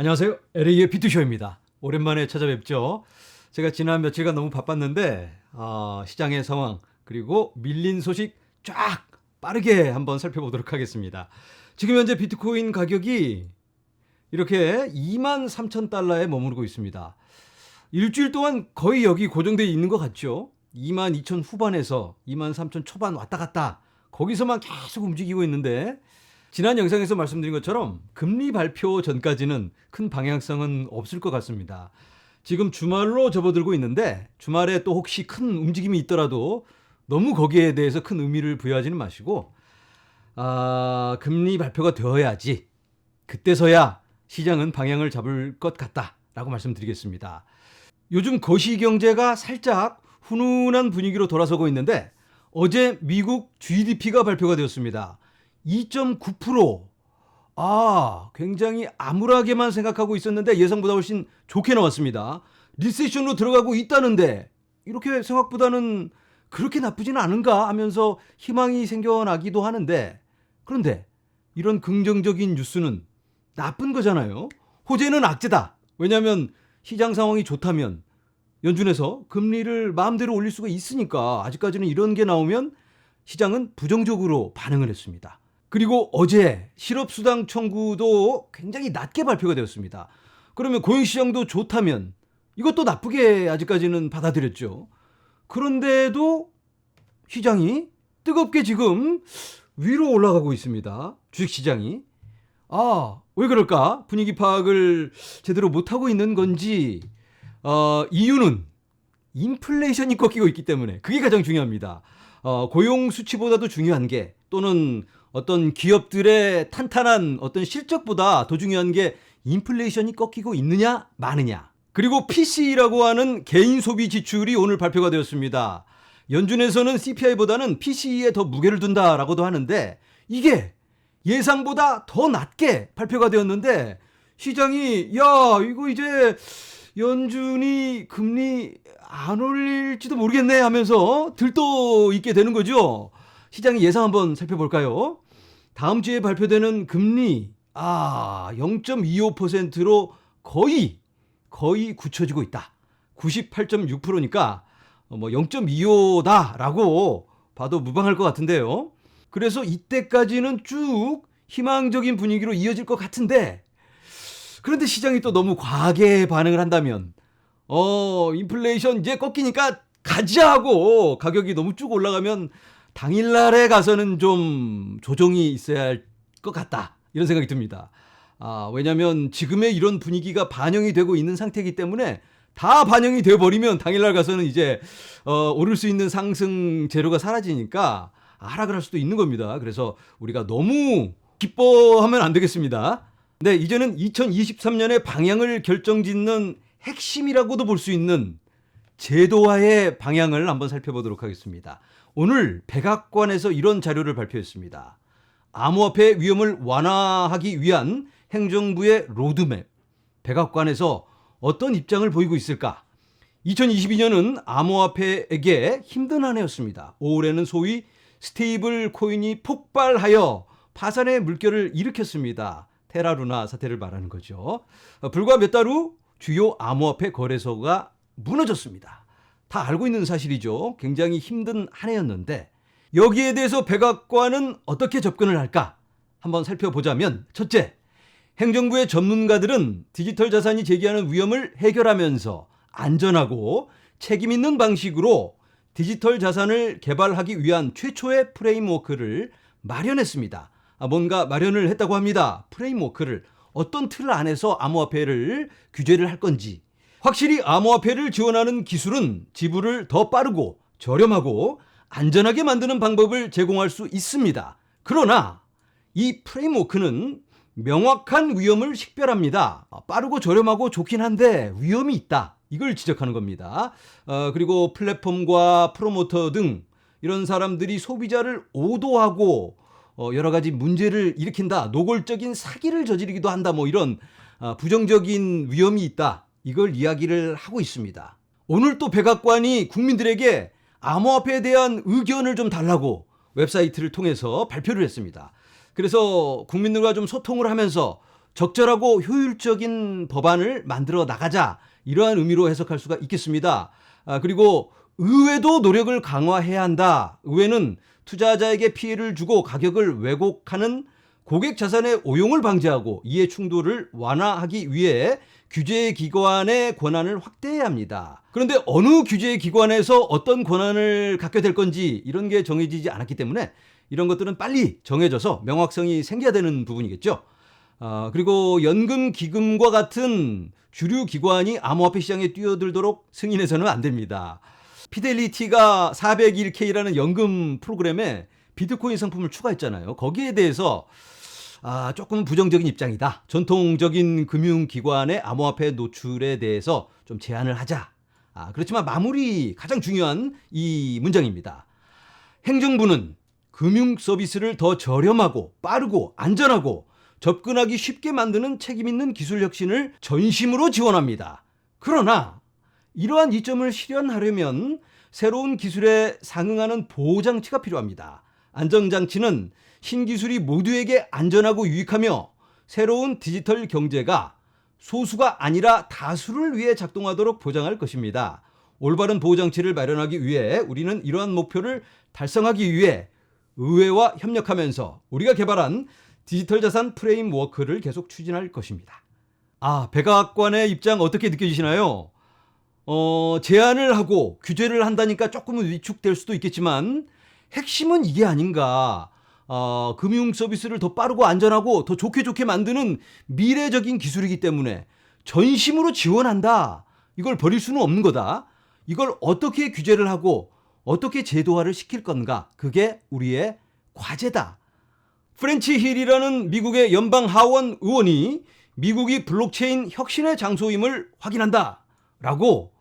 안녕하세요. LA의 비투쇼입니다. 오랜만에 찾아뵙죠. 제가 지난 며칠간 너무 바빴는데 어, 시장의 상황 그리고 밀린 소식 쫙 빠르게 한번 살펴보도록 하겠습니다. 지금 현재 비트코인 가격이 이렇게 2만 3천 달러에 머무르고 있습니다. 일주일 동안 거의 여기 고정되어 있는 것 같죠? 2만 2천 후반에서 2만 3천 초반 왔다 갔다 거기서만 계속 움직이고 있는데 지난 영상에서 말씀드린 것처럼 금리 발표 전까지는 큰 방향성은 없을 것 같습니다. 지금 주말로 접어들고 있는데 주말에 또 혹시 큰 움직임이 있더라도 너무 거기에 대해서 큰 의미를 부여하지는 마시고 아, 금리 발표가 되어야지 그때서야 시장은 방향을 잡을 것 같다라고 말씀드리겠습니다. 요즘 거시 경제가 살짝 훈훈한 분위기로 돌아서고 있는데 어제 미국 GDP가 발표가 되었습니다. 2.9%. 아, 굉장히 암울하게만 생각하고 있었는데 예상보다 훨씬 좋게 나왔습니다. 리세션으로 들어가고 있다는데 이렇게 생각보다는 그렇게 나쁘지는 않은가 하면서 희망이 생겨나기도 하는데 그런데 이런 긍정적인 뉴스는 나쁜 거잖아요. 호재는 악재다. 왜냐하면 시장 상황이 좋다면 연준에서 금리를 마음대로 올릴 수가 있으니까 아직까지는 이런 게 나오면 시장은 부정적으로 반응을 했습니다. 그리고 어제 실업수당 청구도 굉장히 낮게 발표가 되었습니다. 그러면 고용시장도 좋다면 이것도 나쁘게 아직까지는 받아들였죠. 그런데도 시장이 뜨겁게 지금 위로 올라가고 있습니다. 주식시장이. 아, 왜 그럴까? 분위기 파악을 제대로 못하고 있는 건지, 어, 이유는 인플레이션이 꺾이고 있기 때문에 그게 가장 중요합니다. 어, 고용 수치보다도 중요한 게 또는 어떤 기업들의 탄탄한 어떤 실적보다 더 중요한 게 인플레이션이 꺾이고 있느냐 마느냐. 그리고 PC라고 하는 개인 소비 지출이 오늘 발표가 되었습니다. 연준에서는 CPI보다는 PC에 더 무게를 둔다라고도 하는데 이게 예상보다 더 낮게 발표가 되었는데 시장이 야 이거 이제 연준이 금리 안 올릴지도 모르겠네 하면서 들떠 있게 되는 거죠. 시장의 예상 한번 살펴볼까요? 다음 주에 발표되는 금리 아 0.25%로 거의 거의 굳혀지고 있다. 98.6%니까 뭐 0.25다라고 봐도 무방할 것 같은데요. 그래서 이때까지는 쭉 희망적인 분위기로 이어질 것 같은데 그런데 시장이 또 너무 과하게 반응을 한다면 어 인플레이션 이제 꺾이니까 가자 하고 가격이 너무 쭉 올라가면 당일날에 가서는 좀 조정이 있어야 할 것 같다 이런 생각이 듭니다. 아 왜냐하면 지금의 이런 분위기가 반영이 되고 있는 상태이기 때문에 다 반영이 되어 버리면 당일날 가서는 이제 어, 오를 수 있는 상승 재료가 사라지니까 하락을 할 수도 있는 겁니다. 그래서 우리가 너무 기뻐하면 안 되겠습니다. 네, 이제는 2023년의 방향을 결정짓는 핵심이라고도 볼 수 있는 제도화의 방향을 한번 살펴보도록 하겠습니다. 오늘 백악관에서 이런 자료를 발표했습니다. 암호화폐 위험을 완화하기 위한 행정부의 로드맵. 백악관에서 어떤 입장을 보이고 있을까? 2022년은 암호화폐에게 힘든 한 해였습니다. 올해는 소위 스테이블 코인이 폭발하여 파산의 물결을 일으켰습니다. 테라루나 사태를 말하는 거죠. 어, 불과 몇 달 후 주요 암호화폐 거래소가 무너졌습니다. 다 알고 있는 사실이죠. 굉장히 힘든 한 해였는데 여기에 대해서 백악관은 어떻게 접근을 할까? 한번 살펴보자면 첫째, 행정부의 전문가들은 디지털 자산이 제기하는 위험을 해결하면서 안전하고 책임 있는 방식으로 디지털 자산을 개발하기 위한 최초의 프레임워크를 마련했습니다. 아, 뭔가 마련을 했다고 합니다. 프레임워크를 어떤 틀 안에서 암호화폐를 규제를 할 건지. 확실히 암호화폐를 지원하는 기술은 지불을 더 빠르고 저렴하고 안전하게 만드는 방법을 제공할 수 있습니다. 그러나 이 프레임워크는 명확한 위험을 식별합니다. 아, 빠르고 저렴하고 좋긴 한데 위험이 있다. 이걸 지적하는 겁니다. 어, 그리고 플랫폼과 프로모터 등 이런 사람들이 소비자를 오도하고 어, 여러 가지 문제를 일으킨다. 노골적인 사기를 저지르기도 한다. 뭐 이런 아, 부정적인 위험이 있다. 이걸 이야기를 하고 있습니다. 오늘 또 백악관이 국민들에게 암호화폐에 대한 의견을 좀 달라고 웹사이트를 통해서 발표를 했습니다. 그래서 국민들과 좀 소통을 하면서 적절하고 효율적인 법안을 만들어 나가자 이러한 의미로 해석할 수가 있겠습니다. 아, 그리고 의회도 노력을 강화해야 한다. 의회는 투자자에게 피해를 주고 가격을 왜곡하는 고객 자산의 오용을 방지하고 이해 충돌을 완화하기 위해 규제 기관의 권한을 확대해야 합니다. 그런데 어느 규제 기관에서 어떤 권한을 갖게 될 건지 이런 게 정해지지 않았기 때문에 이런 것들은 빨리 정해져서 명확성이 생겨야 되는 부분이겠죠. 아, 그리고 연금 기금과 같은 주류 기관이 암호화폐 시장에 뛰어들도록 승인해서는 안 됩니다. 피델리티가 401k라는 연금 프로그램에 비트코인 상품을 추가했잖아요. 거기에 대해서 아, 조금 부정적인 입장이다. 전통적인 금융기관의 암호화폐 노출에 대해서 좀 제한을 하자. 아, 그렇지만 마무리 가장 중요한 이 문장입니다. 행정부는 금융 서비스를 더 저렴하고 빠르고 안전하고 접근하기 쉽게 만드는 책임 있는 기술 혁신을 전심으로 지원합니다. 그러나 이러한 이점을 실현하려면 새로운 기술에 상응하는 보호장치가 필요합니다. 안정장치는 신기술이 모두에게 안전하고 유익하며 새로운 디지털 경제가 소수가 아니라 다수를 위해 작동하도록 보장할 것입니다. 올바른 보호장치를 마련하기 위해 우리는 이러한 목표를 달성하기 위해 의회와 협력하면서 우리가 개발한 디지털 자산 프레임워크를 계속 추진할 것입니다. 아, 백악관의 입장 어떻게 느껴지시나요? 어, 제한을 하고 규제를 한다니까 조금은 위축될 수도 있겠지만 핵심은 이게 아닌가. 어, 금융 서비스를 더 빠르고 안전하고 더 좋게 좋게 만드는 미래적인 기술이기 때문에 전심으로 지원한다. 이걸 버릴 수는 없는 거다. 이걸 어떻게 규제를 하고 어떻게 제도화를 시킬 건가. 그게 우리의 과제다. 프렌치 힐이라는 미국의 연방 하원 의원이 미국이 블록체인 혁신의 장소임을 확인한다. 라고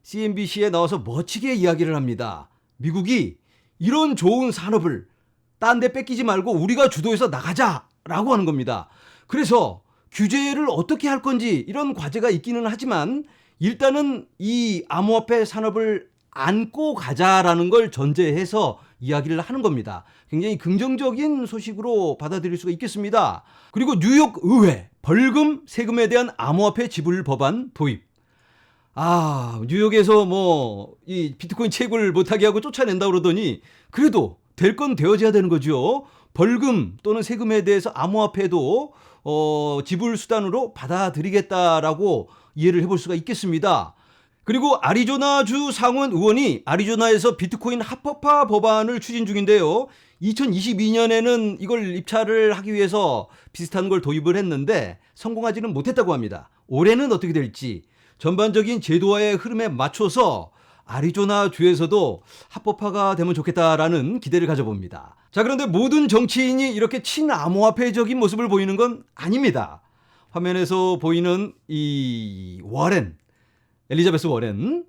CNBC에 나와서 멋지게 이야기를 합니다. 미국이 이런 좋은 산업을 딴 데 뺏기지 말고 우리가 주도해서 나가자라고 하는 겁니다. 그래서 규제를 어떻게 할 건지 이런 과제가 있기는 하지만 일단은 이 암호화폐 산업을 안고 가자라는 걸 전제해서 이야기를 하는 겁니다. 굉장히 긍정적인 소식으로 받아들일 수가 있겠습니다. 그리고 뉴욕 의회 벌금 세금에 대한 암호화폐 지불 법안 도입. 아, 뉴욕에서 뭐, 이 비트코인 채굴 못하게 하고 쫓아낸다 그러더니, 그래도 될 건 되어져야 되는 거죠. 벌금 또는 세금에 대해서 암호화폐도, 어, 지불 수단으로 받아들이겠다라고 이해를 해볼 수가 있겠습니다. 그리고 아리조나주 상원 의원이 아리조나에서 비트코인 합법화 법안을 추진 중인데요. 2022년에는 이걸 입찰을 하기 위해서 비슷한 걸 도입을 했는데 성공하지는 못했다고 합니다. 올해는 어떻게 될지 전반적인 제도화의 흐름에 맞춰서 아리조나 주에서도 합법화가 되면 좋겠다라는 기대를 가져봅니다. 자, 그런데 모든 정치인이 이렇게 친암호화폐적인 모습을 보이는 건 아닙니다. 화면에서 보이는 이 워렌, 엘리자베스 워렌,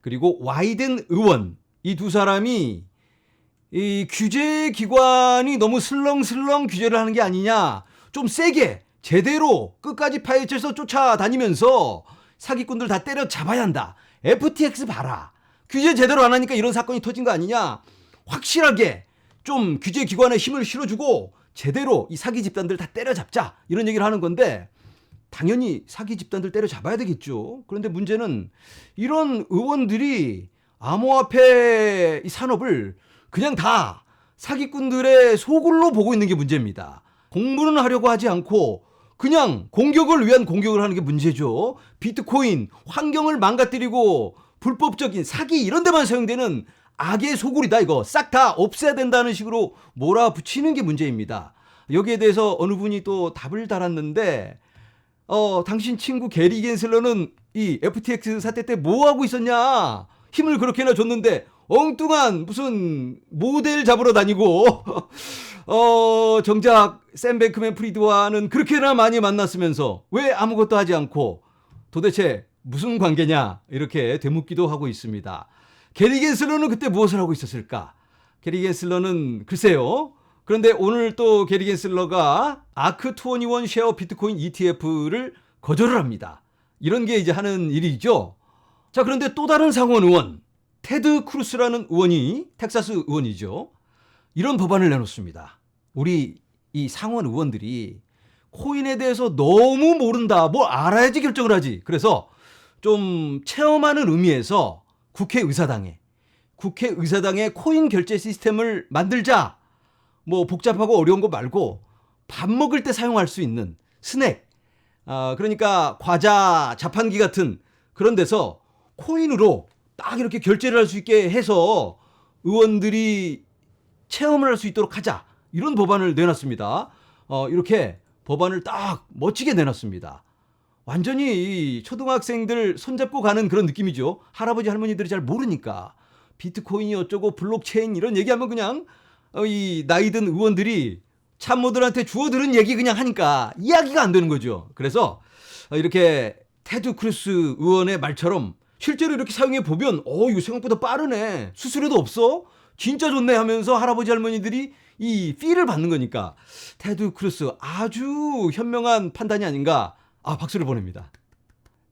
그리고 와이든 의원, 이 두 사람이 이 규제 기관이 너무 슬렁슬렁 규제를 하는 게 아니냐, 좀 세게, 제대로 끝까지 파헤쳐서 쫓아다니면서 사기꾼들 다 때려 잡아야 한다. FTX 봐라. 규제 제대로 안 하니까 이런 사건이 터진 거 아니냐. 확실하게 좀 규제 기관에 힘을 실어주고 제대로 이 사기 집단들 다 때려잡자. 이런 얘기를 하는 건데 당연히 사기 집단들 때려잡아야 되겠죠. 그런데 문제는 이런 의원들이 암호화폐 이 산업을 그냥 다 사기꾼들의 소굴로 보고 있는 게 문제입니다. 공부는 하려고 하지 않고 그냥 공격을 위한 공격을 하는 게 문제죠. 비트코인, 환경을 망가뜨리고 불법적인 사기 이런 데만 사용되는 악의 소굴이다 이거 싹 다 없애야 된다는 식으로 몰아붙이는 게 문제입니다. 여기에 대해서 어느 분이 또 답을 달았는데 어, 당신 친구 게리 겐슬러는 이 FTX 사태 때 뭐 하고 있었냐? 힘을 그렇게나 줬는데 엉뚱한 무슨 모델 잡으러 다니고 어 정작 샘 뱅크맨 프리드와는 그렇게나 많이 만났으면서 왜 아무것도 하지 않고 도대체 무슨 관계냐 이렇게 되묻기도 하고 있습니다. 게리 겐슬러는 그때 무엇을 하고 있었을까? 게리 겐슬러는 글쎄요. 그런데 오늘 또 게리 겐슬러가 아크 21 쉐어 비트코인 ETF를 거절을 합니다. 이런 게 이제 하는 일이죠. 자, 그런데 또 다른 상원 의원, 테드 크루스라는 의원이 텍사스 의원이죠. 이런 법안을 내놓습니다. 우리 이 상원 의원들이 코인에 대해서 너무 모른다. 뭘 알아야지 결정을 하지. 그래서 좀 체험하는 의미에서 국회의사당에 국회의사당에 코인 결제 시스템을 만들자. 뭐 복잡하고 어려운 거 말고 밥 먹을 때 사용할 수 있는 스낵. 아, 그러니까 과자, 자판기 같은 그런 데서 코인으로 딱 이렇게 결제를 할 수 있게 해서 의원들이 체험을 할 수 있도록 하자. 이런 법안을 내놨습니다. 어, 이렇게 법안을 딱 멋지게 내놨습니다. 완전히 이 초등학생들 손잡고 가는 그런 느낌이죠. 할아버지 할머니들이 잘 모르니까 비트코인이 어쩌고 블록체인 이런 얘기하면 그냥 어, 이 나이든 의원들이 참모들한테 주워 들은 얘기 그냥 하니까 이야기가 안 되는 거죠. 그래서 어, 이렇게 테드 크루스 의원의 말처럼 실제로 이렇게 사용해 보면 어 이거 생각보다 빠르네 수수료도 없어 진짜 좋네 하면서 할아버지 할머니들이 이 피를 받는 거니까 테드 크루스 아주 현명한 판단이 아닌가 아 박수를 보냅니다.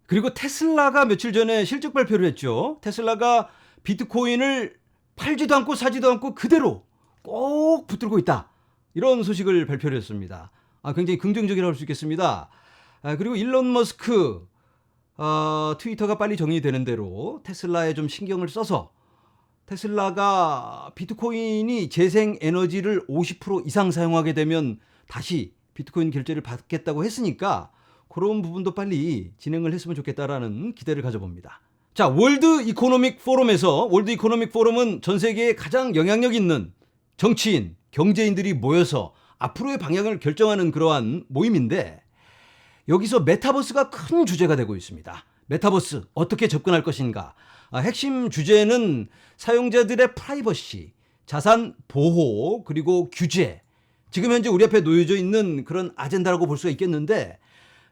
그리고 테슬라가 며칠 전에 실적 발표를 했죠. 테슬라가 비트코인을 팔지도 않고 사지도 않고 그대로 꼭 붙들고 있다. 이런 소식을 발표를 했습니다. 아, 굉장히 긍정적이라고 할 수 있겠습니다. 아, 그리고 일론 머스크 어, 트위터가 빨리 정리되는 대로 테슬라에 좀 신경을 써서 테슬라가 비트코인이 재생 에너지를 50% 이상 사용하게 되면 다시 비트코인 결제를 받겠다고 했으니까 그런 부분도 빨리 진행을 했으면 좋겠다라는 기대를 가져봅니다. 자, 월드 이코노믹 포럼에서 월드 이코노믹 포럼은 전 세계에 가장 영향력 있는 정치인, 경제인들이 모여서 앞으로의 방향을 결정하는 그러한 모임인데 여기서 메타버스가 큰 주제가 되고 있습니다. 메타버스 어떻게 접근할 것인가? 아, 핵심 주제는 사용자들의 프라이버시, 자산 보호, 그리고 규제. 지금 현재 우리 앞에 놓여져 있는 그런 아젠다라고 볼 수가 있겠는데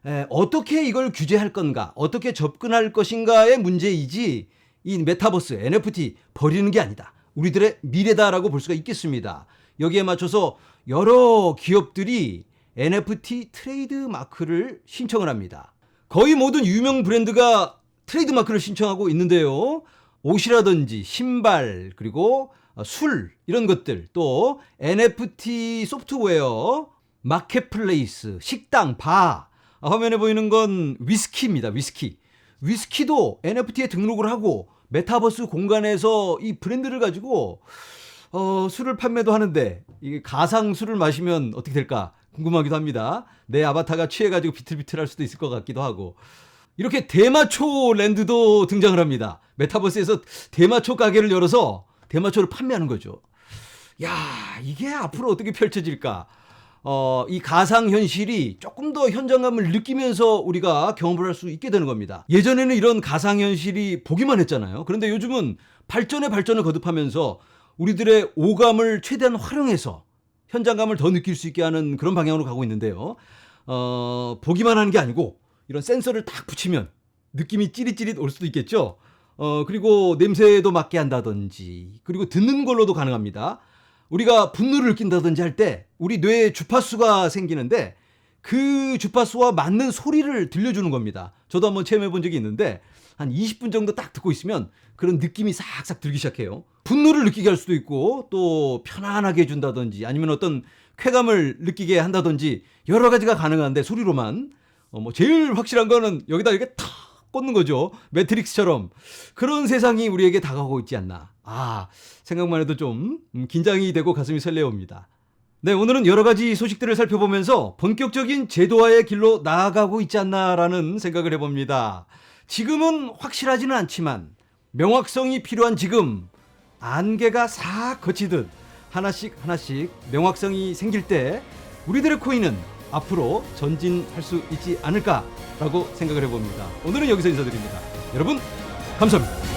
에, 어떻게 이걸 규제할 건가, 어떻게 접근할 것인가의 문제이지 이 메타버스, NFT 버리는 게 아니다. 우리들의 미래다라고 볼 수가 있겠습니다. 여기에 맞춰서 여러 기업들이 NFT 트레이드 마크를 신청을 합니다. 거의 모든 유명 브랜드가 트레이드 마크를 신청하고 있는데요. 옷이라든지 신발 그리고 술 이런 것들 또 NFT 소프트웨어 마켓플레이스 식당 바 화면에 보이는 건 위스키입니다. 위스키 위스키도 NFT에 등록을 하고 메타버스 공간에서 이 브랜드를 가지고 어, 술을 판매도 하는데 이게 가상 술을 마시면 어떻게 될까 궁금하기도 합니다. 내 아바타가 취해가지고 비틀비틀할 수도 있을 것 같기도 하고 이렇게 대마초 랜드도 등장을 합니다. 메타버스에서 대마초 가게를 열어서 대마초를 판매하는 거죠. 야 이게 앞으로 어떻게 펼쳐질까? 어, 이 가상 현실이 조금 더 현장감을 느끼면서 우리가 경험을 할 수 있게 되는 겁니다. 예전에는 이런 가상 현실이 보기만 했잖아요. 그런데 요즘은 발전에 발전을 거듭하면서 우리들의 오감을 최대한 활용해서 현장감을 더 느낄 수 있게 하는 그런 방향으로 가고 있는데요. 어, 보기만 하는 게 아니고 이런 센서를 딱 붙이면 느낌이 찌릿찌릿 올 수도 있겠죠. 어, 그리고 냄새도 맡게 한다든지, 그리고 듣는 걸로도 가능합니다. 우리가 분노를 느낀다든지 할 때 우리 뇌에 주파수가 생기는데 그 주파수와 맞는 소리를 들려주는 겁니다. 저도 한번 체험해 본 적이 있는데 한 20분 정도 딱 듣고 있으면 그런 느낌이 싹싹 들기 시작해요. 분노를 느끼게 할 수도 있고 또 편안하게 해준다든지 아니면 어떤 쾌감을 느끼게 한다든지 여러 가지가 가능한데 소리로만 어, 뭐 제일 확실한 거는 여기다 이렇게 탁 꽂는 거죠. 매트릭스처럼 그런 세상이 우리에게 다가오고 있지 않나. 아 생각만 해도 좀 음, 긴장이 되고 가슴이 설레옵니다. 네, 오늘은 여러 가지 소식들을 살펴보면서 본격적인 제도화의 길로 나아가고 있지 않나라는 생각을 해봅니다. 지금은 확실하지는 않지만 명확성이 필요한 지금 안개가 싹 거치듯 하나씩 하나씩 명확성이 생길 때 우리들의 코인은 앞으로 전진할 수 있지 않을까라고 생각을 해봅니다. 오늘은 여기서 인사드립니다. 여러분 감사합니다.